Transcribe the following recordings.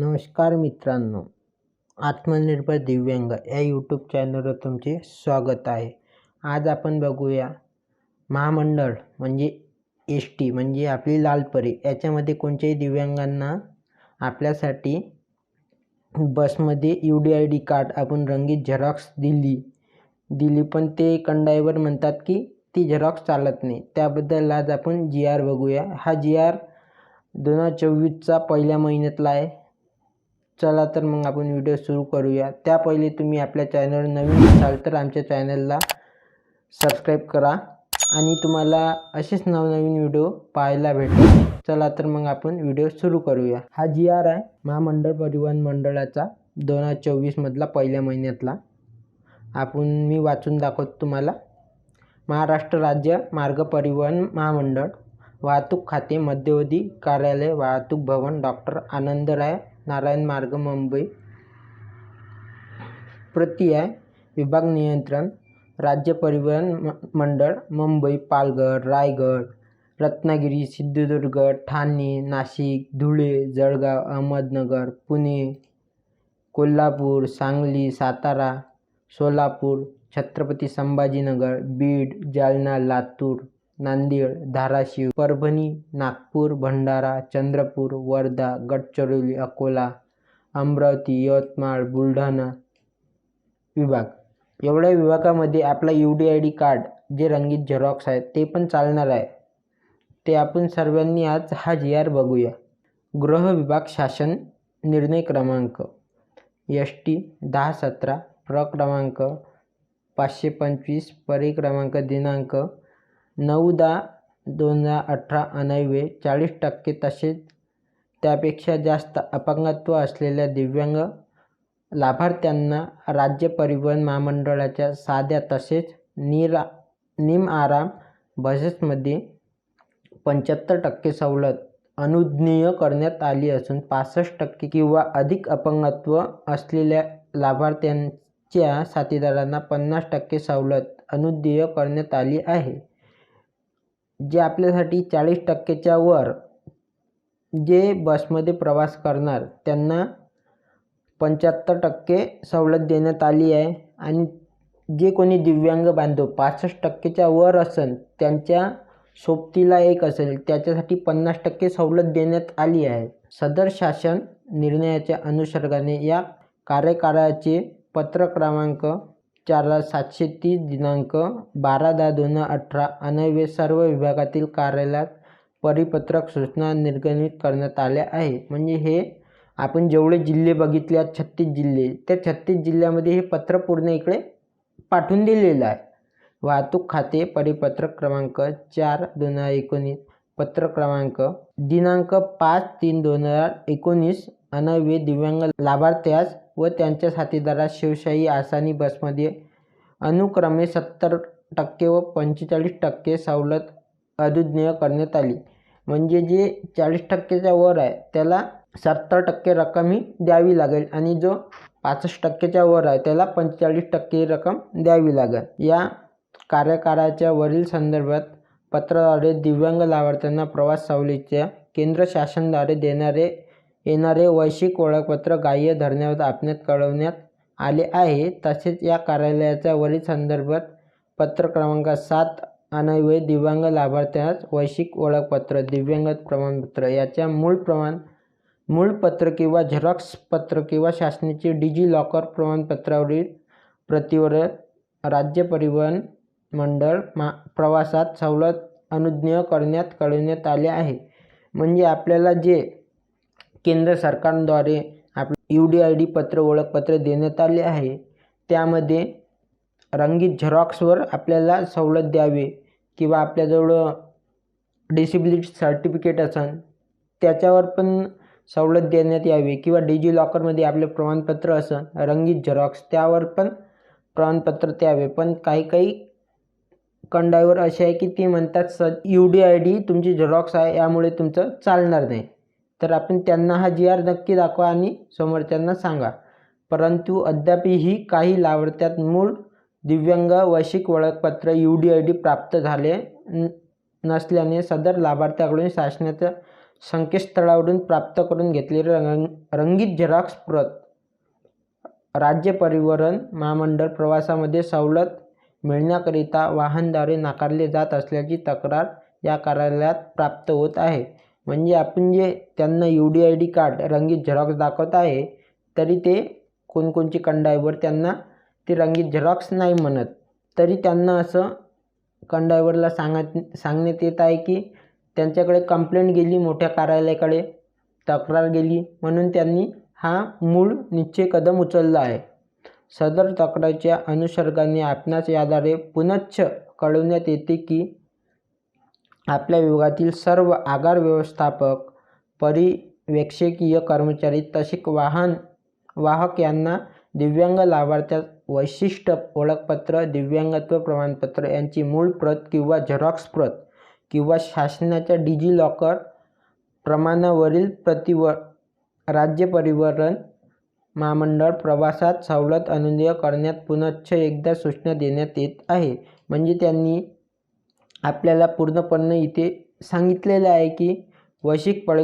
नमस्कार मित्रांनो आत्मनिर्भर दिव्यांग या यूट्यूब चॅनलवर तुमचे स्वागत आहे. आज आपण बघूया महामंडळ म्हणजे एस टी म्हणजे आपली लालपरी याच्यामध्ये कोणत्याही दिव्यांगांना आपल्यासाठी बसमध्ये U D I D card आपण रंगीत झेरॉक्स दिली दिली पण ते कंडायवर म्हणतात की ती झेरॉक्स चालत नाही. त्याबद्दल आज आपण जी आर बघूया. हा जी आर दोन हजार चोवीसचा पहिल्या महिन्यातला आहे. चला तर मग आपण व्हिडिओ सुरू करूया. त्या पहिले तुम्ही आपल्या चॅनलवर नवीन असाल तर आमच्या चॅनलला सबस्क्राईब करा. आणि तुम्हाला असेच नवनवीन व्हिडिओ पाहायला भेटेल. चला तर मग आपण व्हिडिओ सुरू करूया. हा जी आर आहे. महामंडळ परिवहन मंडळाचा दोन हजार चोवीसमधला पहिल्या महिन्यातला. आपण मी वाचून दाखवतो तुम्हाला. महाराष्ट्र राज्य मार्ग परिवहन महामंडळ वाहतूक खाते मध्यवर्ती कार्यालय वाहतूक भवन डॉक्टर आनंदराय नारायण मार्ग मुंबई. प्रति आहे विभाग नियंत्रण राज्य परिवहन म मंडळ मुंबई पालघर रायगड रत्नागिरी सिंधुदुर्ग ठाणे नाशिक धुळे जळगाव अहमदनगर पुणे कोल्हापूर सांगली सातारा सोलापूर छत्रपती संभाजीनगर बीड जालना लातूर. नांदेड धाराशिव परभणी नागपूर भंडारा चंद्रपूर वर्धा गडचिरोली अकोला अमरावती यवतमाळ बुलढाणा विभाग. एवढ्या विभागामध्ये आपला U D I D card जे रंगीत झेरॉक्स आहे ते पण चालणार आहे. ते आपण सर्वांनी आज हा जी आर बघूया. गृह विभाग शासन निर्णय क्रमांक एस टी दहा सतरा प्र क्रमांक पाचशे पंचवीस परी क्रमांक दिनांक नऊ दहा दोन हजार अठरा अन्वये चाळीस टक्के तसेच त्यापेक्षा जास्त अपंगत्व असलेल्या दिव्यांग लाभार्थ्यांना राज्य परिवहन महामंडळाच्या साध्या तसेच निरा निम आराम बसेसमध्ये पंच्याहत्तर टक्के सवलत अनुज्ञेय करण्यात आली असून पासष्ट टक्के किंवा अधिक अपंगत्व असलेल्या लाभार्थ्यांच्या साथीदारांना पन्नास टक्के सवलत अनुज्ञेय करण्यात आली आहे. जे आपल्यासाठी चाळीस टक्केच्या वर जे बसमध्ये प्रवास करणार त्यांना पंच्याहत्तर टक्के सवलत देण्यात आली आहे. आणि जे कोणी दिव्यांग बांधव पासष्ट टक्केच्या वर असेल त्यांच्या सोबतीला एक असेल त्याच्यासाठी पन्नास टक्के सवलत देण्यात आली आहे. सदर शासन निर्णयाच्या अनुषंगाने या कार्यकाळाचे पत्र क्रमांक चार सातशे तीस दिनांक बारा दहा दोन हजार अठरा अन्वये सर्व विभागातील कार्यालयात परिपत्रक सूचना निर्गमित करण्यात आल्या आहे. म्हणजे हे आपण जेवढे जिल्हे बघितले आहेत छत्तीस जिल्हे त्या छत्तीस जिल्ह्यामध्ये हे पत्र पूर्ण इकडे पाठवून दिलेलं आहे. वाहतूक खाते परिपत्रक क्रमांक चार दोन हजार एकोणीस पत्र क्रमांक दिनांक पाच तीन दोन हजार एकोणीस अन्वये दिव्यांग लाभार्थ्यास व त्यांच्या साथीदारात शिवशाही आसानी बसमध्ये अनुक्रमे सत्तर टक्के व पंचेचाळीस टक्के सवलत अनुज्ञेय करण्यात आली. म्हणजे जे चाळीस टक्केच्या वर आहे त्याला सत्तर टक्के रक्कम ही द्यावी लागेल आणि जो पासष्ट टक्केच्या वर आहे त्याला पंचेचाळीस टक्के रक्कम द्यावी लागेल. या कार्यकाळाच्या वरील संदर्भात पत्राद्वारे दिव्यांग लाभार्थ्यांना प्रवास सवलीच्या केंद्र शासनाद्वारे देणारे येणारे वैश्विक ओळखपत्र ग्राह्य धरण्यावर आपणास कळवण्यात आले आहे. तसेच या कार्यालयाच्या वरील संदर्भात पत्र क्रमांक सात अन्वये दिव्यांग लाभार्थ्यास वैश्विक ओळखपत्र दिव्यांग प्रमाणपत्र याच्या मूळ प्रमाण मूळ पत्र किंवा झेरॉक्स पत्र किंवा शासनाचे डिजी लॉकर प्रमाणपत्रावरील प्रतीवर राज्य परिवहन मंडळ मा प्रवासात सवलत अनुज्ञेय करण्यात कळविण्यात आले आहे. म्हणजे आपल्याला जे केंद्र सरकारद्वारे आप यू डी आय डी पत्र ओळखपत्र देण्यात आले आहे. त्यामध्ये रंगीत झेरॉक्सवर आपल्याला सवलत द्यावी किंवा आपल्याजवळ डिसेबिलिटी सर्टिफिकेट असेल त्याच्यावर पण सवलत देण्यात यावी किंवा डिजी लॉकरमध्ये आपले प्रमाणपत्र असं रंगीत झेरॉक्स त्यावर पण प्रमाणपत्र द्यावे. पण काही काही कंडायवर असे आहे की ते म्हणतात स यू डी आय डी तुमची झेरॉक्स आहे यामुळे तुमचं चालणार नाही. तर आपण त्यांना हा जी आर नक्की दाखवा आणि समोरच्यांना सांगा. परंतु अद्यापही काही लाभार्थ्यात मूळ दिव्यांग वैशिक ओळखपत्र यू डी आय डी प्राप्त झाले नसल्याने सदर लाभार्थ्याकडून शासनाच्या संकेतस्थळावरून प्राप्त करून घेतलेली रंग रंगीत झेरॉक्स प्रत राज्य परिवहन महामंडळ प्रवासामध्ये सवलत मिळण्याकरिता वाहनद्वारे नाकारले जात असल्याची तक्रार या कार्यालयात प्राप्त होत आहे. म्हणजे आपण जे त्यांना U D I D card रंगीत झेरॉक्स दाखवत आहे तरी ते कोणकोणचे कंडायवर त्यांना ते रंगीत झेरॉक्स नाही म्हणत. तरी त्यांना असं कंडायवरला सांगत सांगण्यात येत आहे की त्यांच्याकडे कंप्लेंट गेली मोठ्या कार्यालयाकडे तक्रार गेली म्हणून त्यांनी हा मूळ निश्चय कदम उचलला आहे. सदर तक्रारीच्या अनुषंगाने आपणास याद्वारे पुनश्च कळवण्यात येते की आपल्या विभागातील सर्व आगार व्यवस्थापक परिवेक्षकीय कर्मचारी तसेच वाहन वाहक यांना दिव्यांग लाभार्थ्यास वैशिष्ट्य ओळखपत्र दिव्यांगत्व प्रमाणपत्र यांची मूळ प्रत किंवा झेरॉक्स प्रत किंवा शासनाच्या डिजि लॉकर प्रमाणावरील प्रतिवर राज्य परिवहन महामंडळ प्रवासात सवलत अनुदय करण्यात पुनश्च एकदा सूचना देण्यात येत आहे. म्हणजे त्यांनी आपल्याला पूर्णपणे इथे सांगितलेलं आहे की वैशिक पळ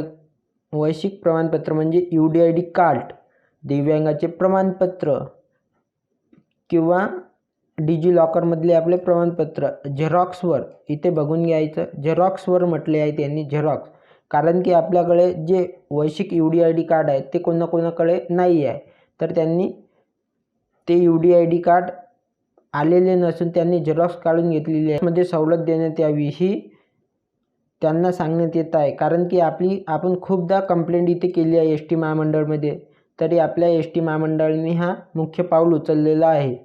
वैशिक प्रमाणपत्र म्हणजे U D I D card दिव्यांगाचे प्रमाणपत्र किंवा डिजी लॉकरमधले आपले प्रमाणपत्र झेरॉक्सवर. इथे बघून घ्यायचं झेरॉक्सवर म्हटले आहे त्यांनी झेरॉक्स. कारण की आपल्याकडे जे वैशिक U D I D card आहे ते कोणाकोणाकडे नाही आहे. तर त्यांनी ते U D I D card आलेले नसून त्यांनी झेरॉक्स काढून घेतलेली आहे. मध्ये सवलत देण्यात यावी ही त्यांना सांगण्यात येत आहे. कारण की आपली आपण खूपदा कंप्लेंट इथे केली आहे एस टी महामंडळमध्ये. तरी आपल्या एस टी महामंडळाने हा मुख्य पाऊल उचललेला आहे.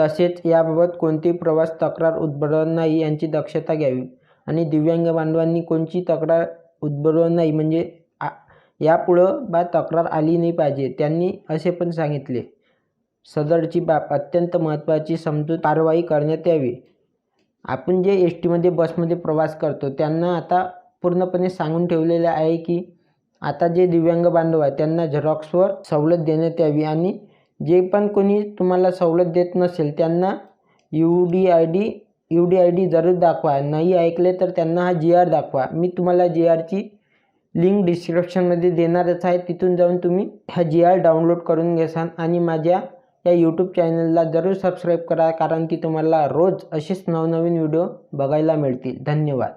तसेच याबाबत कोणती प्रवास तक्रार उद्भवणार नाही यांची दक्षता घ्यावी. आणि दिव्यांग बांधवांनी कोणची तक्रार उद्भवणार नाही. म्हणजे आ यापुढं बा तक्रार आली नाही पाहिजे. त्यांनी असे पण सांगितले. सदरची बाब अत्यंत महत्त्वाची समजूत कारवाई करण्यात यावी. आपण जे एस टीमध्ये बसमध्ये प्रवास करतो त्यांना आता पूर्णपणे सांगून ठेवलेले आहे की आता जे दिव्यांग बांधव आहे त्यांना झेरॉक्सवर सवलत देण्यात यावी आणि जे पण कोणी तुम्हाला सवलत देत नसेल त्यांना U D I D U D I D जरूर दाखवा. नाही ऐकले तर त्यांना हा जी आर दाखवा. मी तुम्हाला जी आरची लिंक डिस्क्रिप्शनमध्ये देणारच आहे. तिथून जाऊन तुम्ही हा जी आर डाउनलोड करून घेसान आणि माझ्या या यूट्यूब चॅनलला जरूर सबस्क्राईब करा कारण की तुम्हाला रोज असेच नवनवीन व्हिडिओ बघायला मिळतील. धन्यवाद.